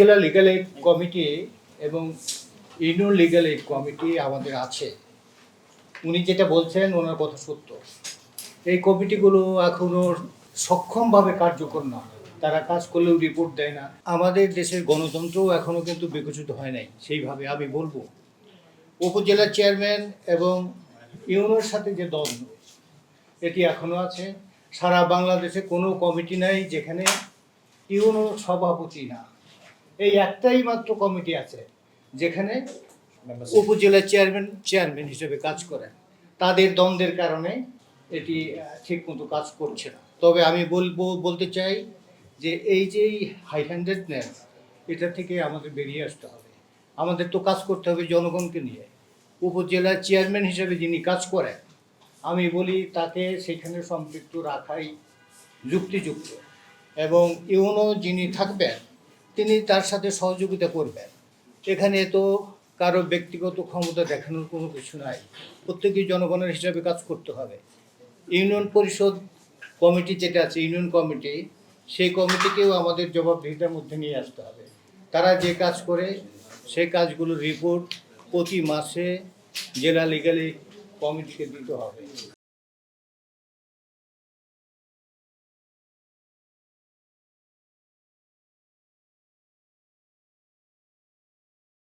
জেলা legal aid committee এবং union legal aid committee আমাদের আছে। উনি যেটা বলছেন, ওনার কথা সত্য। এই কমিটিগুলো এখনও সক্ষমভাবে কার্যকর না। তারা কাজ করলেও রিপোর্ট দেয় না। আমাদের দেশের গণতন্ত্র এখনও কিন্তু বিকশিত হয় নাই, সেইভাবে আমি বলব। উপজেলার চেয়ারম্যান এবং ইউনোর সাথে যে দ্বন্দ্ব, এটি এখনও আছে। সারা বাংলাদেশে কোনো কমিটি নাই যেখানে ইউনো সভাপতি না। এই একটাই মাত্র কমিটি আছে যেখানে উপজেলা চেয়ারম্যান চেয়ারম্যান হিসেবে কাজ করেন। তাদের দ্বন্দ্বের কারণে এটি ঠিক মতো কাজ করছে না। তবে আমি বলব, বলতে চাই যে এই যে হাই হ্যান্ডেডনেস এটা থেকে আমাদের বেরিয়ে আসতে হবে। আমাদের তো কাজ করতে হবে জনগণকে নিয়ে। উপজেলার চেয়ারম্যান হিসেবে যিনি কাজ করেন, আমি বলি তাকে সেখানে সম্পৃক্ত রাখাই যুক্তিযুক্ত। এবং ইউনো যিনি থাকবেন তিনি তার সাথে সহযোগিতা করবেন। এখানে তো কারও ব্যক্তিগত ক্ষমতা দেখানোর কোনো কিছু নাই। প্রত্যেকেই জনগণের হিসাবে কাজ করতে হবে। ইউনিয়ন পরিষদ কমিটি যেটা আছে, ইউনিয়ন কমিটি, সেই কমিটিকেও আমাদের জবাবদিহিতার মধ্যে নিয়ে আসতে হবে। তারা যে কাজ করে, সেই কাজগুলোর রিপোর্ট প্রতি মাসে জেলা লিগালি কমিটিকে দিতে হবে।